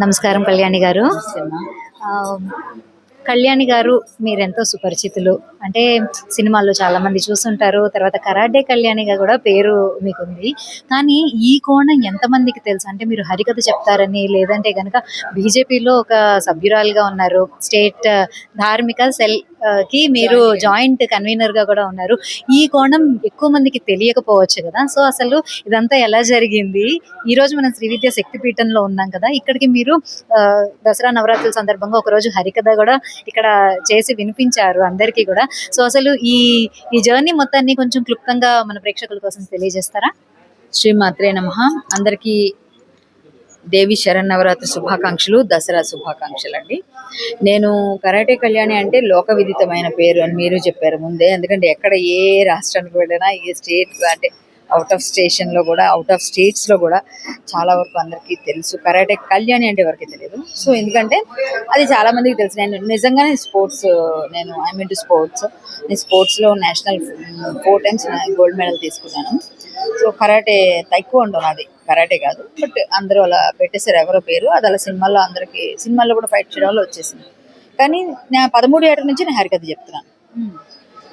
నమస్కారం కళ్యాణి గారు. కళ్యాణి గారు మీరెంతో సుపరిచితులు. అంటే సినిమాల్లో చాలా మంది చూస్తుంటారు. తర్వాత కరాటే కళ్యాణిగా కూడా పేరు మీకుంది. కానీ ఈ కోణం ఎంతమందికి తెలుసు? అంటే మీరు హరికథ చెప్తారని లేదంటే కనుక బీజేపీలో ఒక సభ్యురాలుగా ఉన్నారు. స్టేట్ ధార్మిక సెల్ కి మీరు జాయింట్ కన్వీనర్గా కూడా ఉన్నారు. ఈ కోణం ఎక్కువ మందికి తెలియకపోవచ్చు కదా. సో అసలు ఇదంతా ఎలా జరిగింది? ఈ రోజు మనం శ్రీ విద్యా శక్తిపీఠంలో ఉన్నాం కదా. ఇక్కడికి మీరు దసరా నవరాత్రుల సందర్భంగా ఒక రోజు హరికథ కూడా ఇక్కడ చేసి వినిపించారు అందరికీ కూడా. సో అసలు ఈ ఈ జర్నీ మొత్తాన్ని కొంచెం క్లుప్తంగా మన ప్రేక్షకుల కోసం తెలియజేస్తారా? శ్రీమాత్రే నమ. అందరికీ దేవి శరన్నవరాత్రి శుభాకాంక్షలు దసరా శుభాకాంక్షలు అండి నేను కరాటే కళ్యాణి అంటే లోక విదితమైన పేరు అని మీరు చెప్పారు ముందే. ఎందుకంటే ఎక్కడ ఏ రాష్ట్రానికి వెళ్ళినా ఏ స్టేట్ అంటే అవుట్ ఆఫ్ స్టేషన్లో కూడా అవుట్ ఆఫ్ స్టేట్స్లో కూడా చాలా వరకు అందరికీ తెలుసు. కరాటే కళ్యాణి అంటే ఎవరికి తెలియదు. సో ఎందుకంటే అది చాలా మందికి తెలుసు. నేను నిజంగానే స్పోర్ట్స్ నేను ఐ మీన్ టు స్పోర్ట్స్ నేను స్పోర్ట్స్లో national four times uh, gold medal తీసుకున్నాను. సో కరాటే తక్కువ ఉండవు అది కరాటే కాదు. బట్ అందరూ అలా పెట్టేశారు ఎవరో పేరు. అది అలా సినిమాల్లో అందరికి సినిమాల్లో కూడా ఫైట్ చేయడం వల్ల వచ్చేసింది. కానీ నేను పదమూడు ఏళ్ళ నుంచి నేను హరికథ చెప్తున్నాను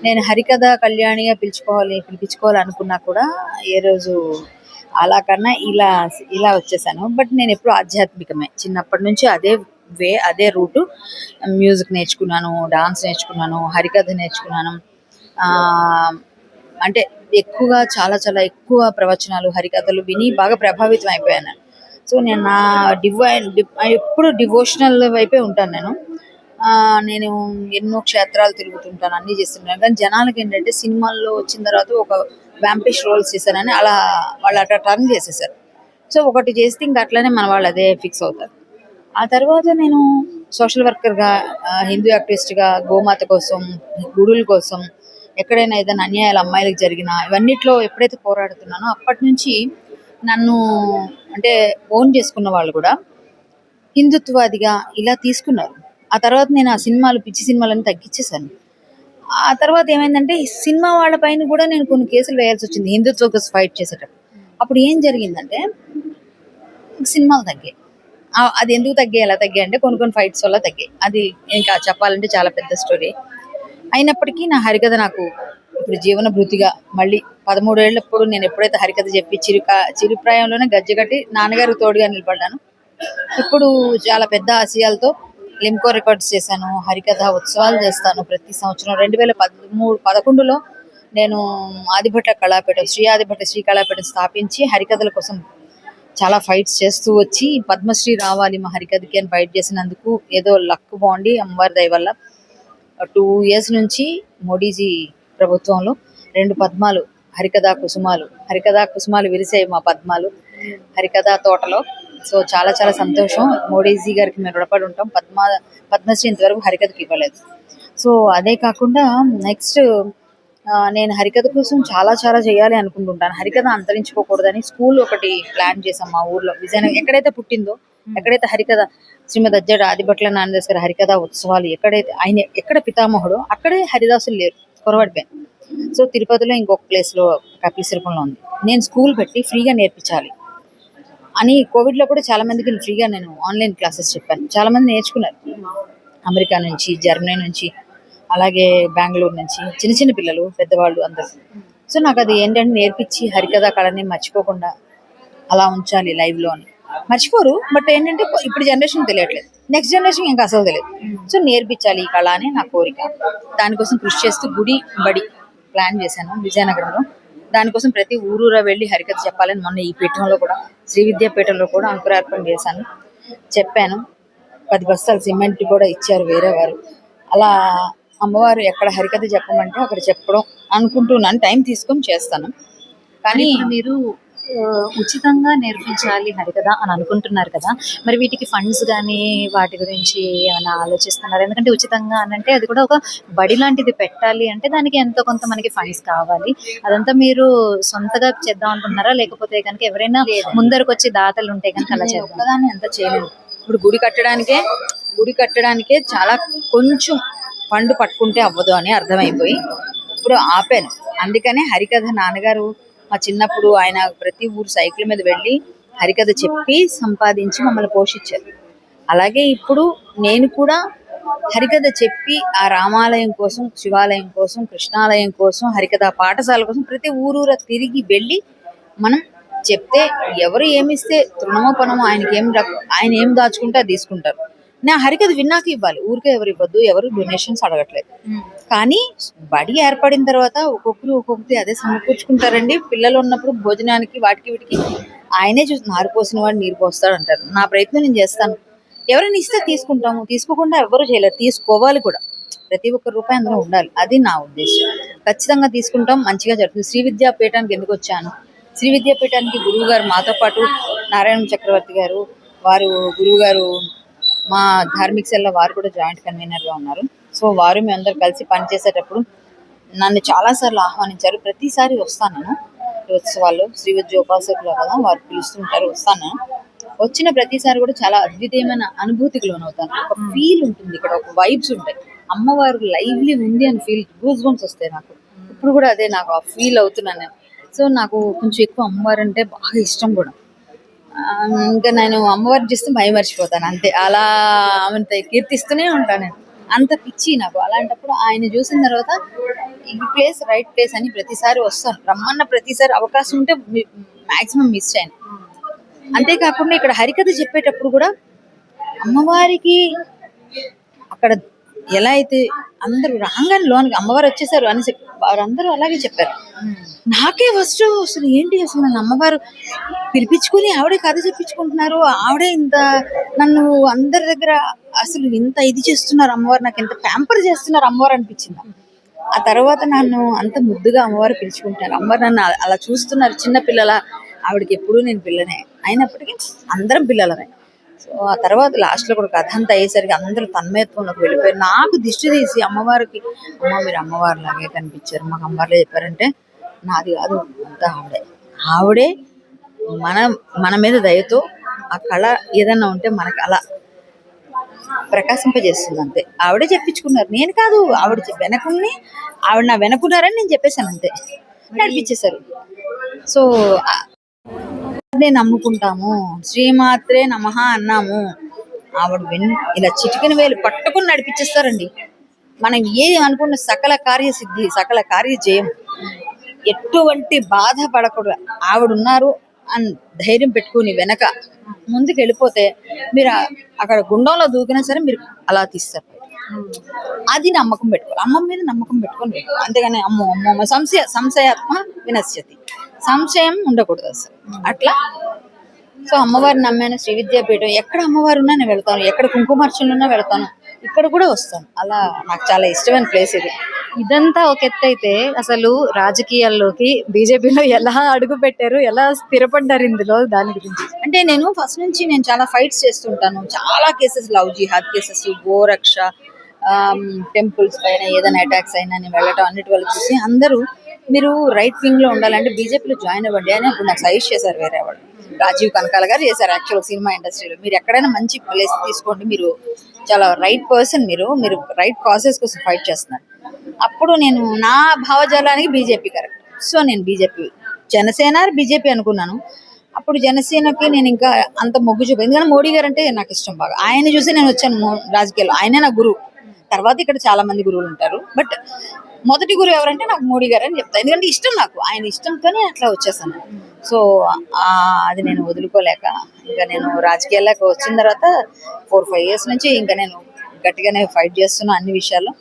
నేను హరికథ కళ్యాణిగా పిలుచుకోవాలి పిలిపించుకోవాలి అనుకున్నా కూడా ఏ రోజు అలా కన్నా ఇలా ఇలా వచ్చేసాను. బట్ నేను ఎప్పుడు ఆధ్యాత్మికమే. చిన్నప్పటి నుంచి అదే వే అదే రూటు. మ్యూజిక్ నేర్చుకున్నాను డాన్స్ నేర్చుకున్నాను హరికథ నేర్చుకున్నాను. అంటే ఎక్కువగా చాలా చాలా ఎక్కువ ప్రవచనాలు హరికథలు విని బాగా ప్రభావితం అయిపోయాను. సో నేను నా డివైన్ ఎప్పుడు డివోషనల్ వైపే ఉంటాను నేను. నేను ఎన్నో క్షేత్రాలు తిరుగుతుంటాను అన్ని చేస్తుంటాను. కానీ జనాలకి ఏంటంటే సినిమాల్లో వచ్చిన తర్వాత ఒక వ్యాంపిష్ రోల్స్ చేశానని అలా వాళ్ళు అట్లా టర్న్ చేసేసారు. సో ఒకటి చేస్తే ఇంకా అట్లనే మన వాళ్ళు అదే ఫిక్స్ అవుతారు. ఆ తర్వాత నేను సోషల్ వర్కర్గా హిందూ యాక్టివిస్ట్గా గోమాత కోసం గుడుల కోసం ఎక్కడైనా ఏదైనా అన్యాయాలు అమ్మాయిలకు జరిగినా ఇవన్నిట్లో ఎప్పుడైతే పోరాడుతున్నానో అప్పటి నుంచి నన్ను అంటే ఓన్ చేసుకున్న వాళ్ళు కూడా హిందుత్వాదిగా ఇలా తీసుకున్నారు. ఆ తర్వాత నేను ఆ సినిమాలు పిచ్చి సినిమాలను తగ్గించేశాను. ఆ తర్వాత ఏమైందంటే ఈ సినిమా వాళ్ళ పైన కూడా నేను కొన్ని కేసులు వేయాల్సి వచ్చింది. హిందుత్వ కోసం ఫైట్ చేసేటప్పుడు. అప్పుడు ఏం జరిగిందంటే సినిమాలు తగ్గాయి. అది ఎందుకు తగ్గాయి ఎలా తగ్గాయి అంటే కొన్ని కొన్ని ఫైట్స్ వల్ల తగ్గాయి. అది ఇంకా చెప్పాలంటే చాలా పెద్ద స్టోరీ. అయినప్పటికీ నా హరికథ నాకు ఇప్పుడు జీవన భృతిగా మళ్ళీ పదమూడేళ్ళప్పుడు నేను ఎప్పుడైతే హరికథ చెప్పి చిరుక చిరుప్రాయంలోనే గజ్జగట్టి నాన్నగారు తోడుగా నిలబడ్డాను. ఇప్పుడు చాలా పెద్ద ఆశయాలతో లిమ్కో రికార్డ్స్ చేశాను హరికథ ఉత్సవాలు చేస్తాను ప్రతి సంవత్సరం. రెండు వేల పదమూడు పదకొండులో నేను ఆదిభట్ట కళాపీఠం శ్రీ ఆదిభట్ట శ్రీ కళాపీఠం స్థాపించి హరికథల కోసం చాలా ఫైట్స్ చేస్తూ వచ్చి పద్మశ్రీ రావాలి మా హరికథకి అని ఫైట్ చేసినందుకు ఏదో లక్ బాగుండి అమ్మవారి దయ వల్ల టూ ఇయర్స్ నుంచి మోడీజీ ప్రభుత్వంలో రెండు పద్మాలు హరికథా కుసుమాలు హరికథా కుసుమాలు విరిసాయి మా పద్మాలు. హరికథా తోటలో. సో చాలా చాలా సంతోషం. మోడీజీ గారికి మేము రుణపడి ఉంటాం. పద్మ పద్మశ్రీ ఇంతవరకు హరికథకి ఇవ్వలేదు. సో అదే కాకుండా నెక్స్ట్ నేను హరికథ కోసం చాలా చాలా చేయాలి అనుకుంటుంటాను. హరికథ అంతరించుకోకూడదని స్కూల్ ఒకటి ప్లాన్ చేసాం మా ఊర్లో. విజయనగరం ఎక్కడైతే పుట్టిందో ఎక్కడైతే హరికథ శ్రీమద్ అజ్జడు ఆదిభట్ల నాన్నదాస్ గారి హరికథ ఉత్సవాలు ఎక్కడైతే ఆయన ఎక్కడ పితామహుడు అక్కడే హరిదాసులు లేరు కొరవడిపోయాను సో తిరుపతిలో ఇంకొక ప్లేస్లో కపిలసిరపంలో ఉంది. నేను స్కూల్ పెట్టి ఫ్రీగా నేర్పించాలి. అని కోవిడ్లో కూడా చాలా మందికి ఫ్రీగా నేను ఆన్లైన్ క్లాసెస్ చెప్పాను. చాలా మంది నేర్చుకున్నారు. అమెరికా నుంచి జర్మనీ నుంచి అలాగే బెంగళూరు నుంచి చిన్న చిన్న పిల్లలు పెద్దవాళ్ళు అందరూ. సో నాకు అది ఏంటంటే నేర్పించి హరికథ కళని మర్చిపోకుండా అలా ఉంచాలి లైవ్లో అని. మర్చిపోరు బట్ ఏంటంటే ఇప్పుడు జనరేషన్ తెలియట్లేదు. నెక్స్ట్ జనరేషన్ ఇంకా అసలు తెలియదు. సో నేర్పించాలి ఈ కళ అని నా కోరిక. దానికోసం కృషి చేస్తూ గుడి బడి ప్లాన్ చేశాను విజయనగరంలో. దానికోసం ప్రతి ఊరూరా వెళ్ళి హరికథ చెప్పాలని మొన్న ఈ పీఠంలో కూడా శ్రీ విద్యాపీఠంలో కూడా అంకురార్పణ చేశాను. చెప్పాను. పది బస్తాలు సిమెంట్ కూడా ఇచ్చారు వేరే వారు. అలా అమ్మవారు ఎక్కడ హరికథ చెప్పమంటే అక్కడ చెప్పడం అనుకుంటున్నాను. టైం తీసుకొని చేస్తాను. కానీ మీరు ఉచితంగా నేర్పించాలి హరికథ అని అనుకుంటున్నారు కదా. మరి వీటికి ఫండ్స్ కానీ వాటి గురించి ఏమైనా ఆలోచిస్తున్నారు? ఎందుకంటే ఉచితంగా అని అంటే అది కూడా ఒక బడి లాంటిది పెట్టాలి అంటే దానికి ఎంతో కొంత మనకి ఫండ్స్ కావాలి. అదంతా మీరు సొంతగా చేద్దాం అనుకుంటున్నారా? లేకపోతే కనుక ఎవరైనా ముందరకు వచ్చి దాతలు ఉంటే కనుక అలా చేద్దాం. ఎంత చేయలేను. ఇప్పుడు గుడి కట్టడానికే గుడి కట్టడానికే చాలా కొంచెం ఫండ్ పట్టుకుంటే అవ్వదు అని అర్థమైపోయి ఇప్పుడు ఆపాను. అందుకనే హరికథ నాన్నగారు మా చిన్నప్పుడు ఆయన ప్రతి ఊరు సైకిల్ మీద వెళ్ళి హరికథ చెప్పి సంపాదించి మమ్మల్ని పోషించారు. అలాగే ఇప్పుడు నేను కూడా హరికథ చెప్పి ఆ రామాలయం కోసం శివాలయం కోసం కృష్ణాలయం కోసం హరికథ పాఠశాల కోసం ప్రతి ఊరూర తిరిగి వెళ్ళి మనం చెప్తే ఎవరు ఏమిస్తే తృణమో పనమో ఆయనకి ఏం ఆయన ఏం దాచుకుంటే అది తీసుకుంటారు. నా హరికథ విన్నాక ఇవ్వాలి. ఊరికే ఎవరు ఇవ్వద్దు ఎవరు డొనేషన్స్ అడగట్లేదు. కానీ బడి ఏర్పడిన తర్వాత ఒక్కొక్కరు ఒక్కొక్కటి అదే సమకూర్చుకుంటారండి. పిల్లలు ఉన్నప్పుడు భోజనానికి వాటికి వీటికి ఆయనే చూసి నారు పోసిన వాడు నీరు పోస్తాడు అంటారు. నా ప్రయత్నం నేను చేస్తాను. ఎవరైనా ఇస్తే తీసుకుంటాము. తీసుకోకుండా ఎవరు చేయలేరు. తీసుకోవాలి కూడా. ప్రతి ఒక్క రూపాయి అందులో ఉండాలి. అది నా ఉద్దేశం. ఖచ్చితంగా తీసుకుంటాం. మంచిగా జరుగుతుంది. శ్రీ విద్యాపీఠానికి ఎందుకు వచ్చాను? శ్రీ విద్యాపీఠానికి గురువు గారు మాతో పాటు నారాయణ చక్రవర్తి గారు వారు గురువు గారు మా ధార్మిక సెల్లో వారు కూడా జాయింట్ కన్వీనర్గా ఉన్నారు. సో వారు మేము అందరు కలిసి పనిచేసేటప్పుడు నన్ను చాలాసార్లు ఆహ్వానించారు. ప్రతిసారి వస్తాను నేను. ఉత్సవాల్లో శ్రీ విద్య ఉపాసకులు కదా వారు పిలుస్తుంటారు వస్తాను. వచ్చిన ప్రతిసారి కూడా చాలా అద్వితీయమైన అనుభూతికి లోనవుతాను. ఒక ఫీల్ ఉంటుంది ఇక్కడ ఒక వైబ్స్ ఉంటాయి. అమ్మవారు లైవ్లీ ఉంది అని ఫీల్ గూస్ బంప్స్ వస్తాయి నాకు. ఇప్పుడు కూడా అదే నాకు ఆ ఫీల్ అవుతున్నాను సో నాకు కొంచెం ఎక్కువ అమ్మవారు అంటే బాగా ఇష్టం కూడా. ఇంకా నేను అమ్మవారు చేస్తే భయమర్చిపోతాను అంతే. అలా ఆమె కీర్తిస్తూనే ఉంటాను నేను. అంత పిచ్చి నాకు. అలాంటప్పుడు ఆయన చూసిన తర్వాత ఈ ప్లేస్ రైట్ ప్లేస్ అని ప్రతిసారి వస్తాను. రమ్మన్న ప్రతిసారి అవకాశం ఉంటే మాక్సిమం మిస్ చేయను అంతేకాకుండా ఇక్కడ హరికథ చెప్పేటప్పుడు కూడా అమ్మవారికి అక్కడ ఎలా అయితే అందరూ రాగానే లోనికి అమ్మవారు వచ్చేసారు అని చెప్పి వారందరూ అలాగే చెప్పారు. నాకే ఫస్ట్ అసలు ఏంటి అసలు నన్ను అమ్మవారు పిలిపించుకుని ఆవిడే కథ చెప్పించుకుంటున్నారు ఆవిడే ఇంత నన్ను అందరి దగ్గర అసలు ఇంత ఇది చేస్తున్నారు అమ్మవారు నాకు ఇంత ప్యాంపర్ చేస్తున్నారు అమ్మవారు అనిపించింది? ఆ తర్వాత నన్ను అంత ముద్దుగా అమ్మవారు పిలుచుకుంటారు. అమ్మవారు నన్ను అలా- చూస్తున్నారు. చిన్న పిల్లల ఆవిడకి ఎప్పుడూ నేను పిల్లనే. అయినప్పటికీ అందరం పిల్లలమే. సో ఆ తర్వాత లాస్ట్లో కూడా కథ అంతా అయ్యేసరికి అందరూ తన్మయత్వంలోకి వెళ్ళిపోయారు. నాకు దిష్టి తీసి అమ్మవారికి అమ్మ మీరు అమ్మవారు లాగే కనిపించారు. మాకు అమ్మవారులే చెప్పారంటే నాది కాదు అంతా ఆవిడే. ఆవిడే మన మన మీద దయతో ఆ కళ ఏదన్నా ఉంటే మనకు అలా ప్రకాశింపజేస్తుంది అంతే. ఆవిడే చెప్పించుకున్నారు. నేను కాదు ఆవిడ వెనకుని ఆవిడ నా వెనకున్నారని నేను చెప్పేశాను అంతే. నడిపించేశారు. సో నేను నమ్ముకుంటాము. శ్రీమాత్రే నమః అన్నాము. ఆవిడ వెన్ ఇలా చిటికిన వేలు పట్టుకుని నడిపించేస్తారండి. మనం ఏది అనుకున్న సకల కార్యసిద్ధి సకల కార్య జయం ఎటువంటి బాధ పడకూడదు ఆవిడ ఉన్నారు అని ధైర్యం పెట్టుకుని వెనక ముందుకు వెళ్ళిపోతే మీరు అక్కడ గుండంలో దూకినా సరే మీరు అలా తీస్తారు. అది నమ్మకం పెట్టుకోవాలి. అమ్మ మీద నమ్మకం పెట్టుకొని వెళ్ళాలి. అంతేగాని అమ్మో అమ్మో సంశయ సంశయాత్మ వినశ్యతి. సంశయం ఉండకూడదు అసలు. అట్లా. సో అమ్మవారిని నమ్మాను శ్రీ విద్యాపీఠం. ఎక్కడ అమ్మవారు ఉన్నా నేను వెళ్తాను. ఎక్కడ కుంకుమార్చనలు ఉన్నా వెళ్తాను. ఇక్కడ కూడా వస్తాను. అలా నాకు చాలా ఇష్టమైన ప్లేస్ ఇది. ఇదంతా ఒక ఎత్తు అయితే అసలు రాజకీయాల్లోకి బీజేపీలో ఎలా అడుగు పెట్టారు ఎలా స్థిరపడ్డారు ఇందులో దాని గురించి? అంటే నేను ఫస్ట్ నుంచి నేను చాలా ఫైట్స్ చేస్తుంటాను. చాలా కేసెస్ లవ్ జిహాద్ కేసెస్ గోరక్ష టెంపుల్స్ పైన ఏదైనా అటాక్స్ అయినా నేను వెళ్ళటం అన్నిటి వల్ల చూసి అందరూ మీరు రైట్ వింగ్లో ఉండాలంటే బీజేపీలో జాయిన్ అవ్వండి అని అప్పుడు నాకు సజెస్ట్ చేశారు వేరే వాళ్ళు. రాజీవ్ కనకాల గారు చేశారు యాక్చువల్ సినిమా ఇండస్ట్రీలో. మీరు ఎక్కడైనా మంచి ప్లేస్ తీసుకోండి మీరు చాలా రైట్ పర్సన్ మీరు మీరు రైట్ కాసెస్ కోసం ఫైట్ చేస్తున్నారు. అప్పుడు నేను నా భావజాలానికి బీజేపీ కరెక్ట్. సో నేను బీజేపీ జనసేన బీజేపీ అనుకున్నాను. అప్పుడు జనసేనకి నేను ఇంకా అంత మొగ్గు చూపి ఎందుకంటే మోడీ గారు అంటే నాకు ఇష్టం బాగా. ఆయన చూసి నేను వచ్చాను రాజకీయాల్లో. ఆయనే నా గురువు. తర్వాత ఇక్కడ చాలా మంది గురువులు ఉంటారు. బట్ మొదటి గురువు ఎవరంటే నాకు మోడీ గారు అని చెప్తాను ఎందుకంటే ఇష్టం నాకు. ఆయన ఇష్టంతోనే అట్లా వచ్చేసాను. సో అది నేను వదులుకోలేక ఇంకా నేను రాజకీయాల్లోకి వచ్చిన తర్వాత ఫోర్ ఫైవ్ ఇయర్స్ నుంచి ఇంకా నేను గట్టిగానే ఫైట్ చేస్తున్నా అన్ని విషయాల్లో.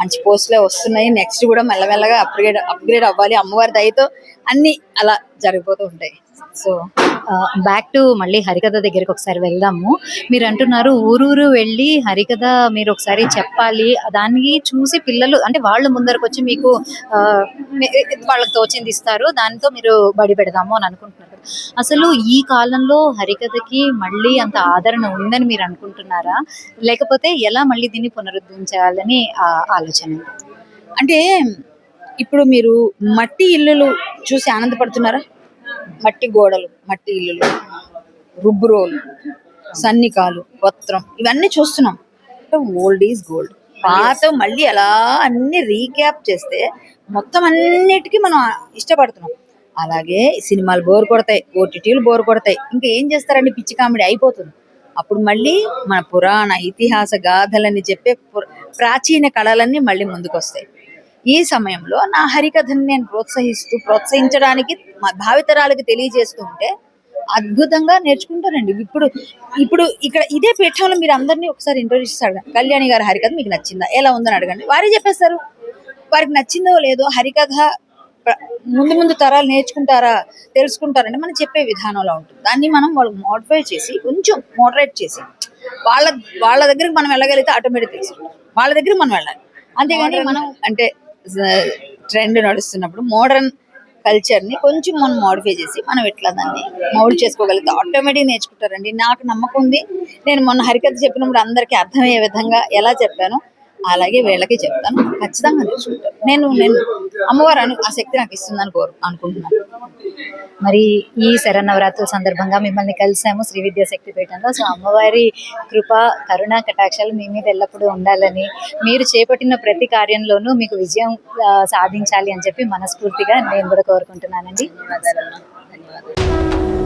మంచి పోస్టులే వస్తున్నాయి. నెక్స్ట్ కూడా మెల్లమెల్లగా అప్గ్రేడ్ అప్గ్రేడ్ అవ్వాలి. అమ్మవారి దయతో అన్ని అలా జరిగిపోతూ ఉంటాయి. సో బ్యాక్ టు మళ్ళీ హరికథ దగ్గరికి ఒకసారి వెళ్దాము. మీరు అంటున్నారు ఊరూరు వెళ్ళి హరికథ మీరు ఒకసారి చెప్పాలి. దాన్ని చూసి పిల్లలు అంటే వాళ్ళు ముందరకు వచ్చి మీకు వాళ్ళకి తోచింది ఇస్తారు. దానితో మీరు బడి పెడదాము అని అనుకుంటున్నారు. అసలు ఈ కాలంలో హరికథకి మళ్ళీ అంత ఆదరణ ఉందని మీరు అనుకుంటున్నారా? లేకపోతే ఎలా మళ్ళీ దీన్ని పునరుద్ధరించాలని ఆలోచన? అంటే ఇప్పుడు మీరు మట్టి ఇల్లులు చూసి ఆనందపడుతున్నారా? మట్టి గోడలు మట్టి ఇల్లులు రుబ్బురోలు సన్నికాలు వస్త్రం ఇవన్నీ చూస్తున్నాం. Old is gold. పాత మళ్ళీ అలా అన్ని రీక్యాప్ చేస్తే మొత్తం అన్నిటికీ మనం ఇష్టపడుతున్నాం. అలాగే సినిమాలు బోర్ కొడతాయి ఓటీటీలు బోర్ కొడతాయి. ఇంకా ఏం చేస్తారండి? పిచ్చి కామెడీ అయిపోతుంది. అప్పుడు మళ్ళీ మన పురాణ ఇతిహాస గాథలని చెప్పే ప్రాచీన కళలన్నీ మళ్ళీ ముందుకొస్తాయి. ఈ సమయంలో నా హరికథని నేను ప్రోత్సహిస్తూ ప్రోత్సహించడానికి మా భావితరాలకు తెలియజేస్తూ ఉంటే అద్భుతంగా నేర్చుకుంటారండి ఇప్పుడు ఇప్పుడు ఇక్కడ ఇదే పీఠంలో మీరు అందరినీ ఒకసారి ఇంట్రొడ్యూస్ చేస్తారు? కళ్యాణి గారి హరికథ మీకు నచ్చిందా? ఎలా ఉందని అడగండి. వారే చెప్పేస్తారు. వారికి నచ్చిందో లేదో హరికథ ముందు ముందు తరాలు నేర్చుకుంటారా తెలుసుకుంటారంటే మనం చెప్పే విధానంలో ఉంటుంది. దాన్ని మనం వాళ్ళకి మోడిఫై చేసి కొంచెం మోడరేట్ చేసి వాళ్ళ వాళ్ళ దగ్గరికి మనం వెళ్ళగలిగితే ఆటోమేటిక్ తెలుసుకుంటాం వాళ్ళ దగ్గరికి మనం వెళ్ళాలి. అంతేగాని మనం అంటే ట్రెండ్ నడుస్తున్నప్పుడు మోడర్న్ కల్చర్ని కొంచెం మనం మోడిఫై చేసి మనం ఎట్లా దాన్ని మౌల్డ్ చేసుకోగలిగితే ఆటోమేటిక్ నేర్చుకుంటారండి. నాకు నమ్మకం ఉంది. నేను మొన్న హరికథ చెప్పినప్పుడు అందరికీ అర్థమయ్యే విధంగా ఎలా చెప్పాను అలాగే వీళ్ళకి చెప్తాను. ఖచ్చితంగా నేర్చుకుంటాను నేను నేను అమ్మవారు అను ఆ శక్తి నాకు ఇస్తుందని కోరు అనుకుంటున్నాను. మరి ఈ శరన్నవరాత్రుల సందర్భంగా మిమ్మల్ని కలిసాము శ్రీ విద్యాశక్తి పీఠంలో సో అమ్మవారి కృప కరుణ కటాక్షాలు మీ మీద ఎల్లప్పుడూ ఉండాలని మీరు చేపట్టిన ప్రతి కార్యంలోనూ మీకు విజయం సాధించాలి అని చెప్పి మనస్ఫూర్తిగా నేను కూడా కోరుకుంటున్నానండి. ధన్యవాదాలు.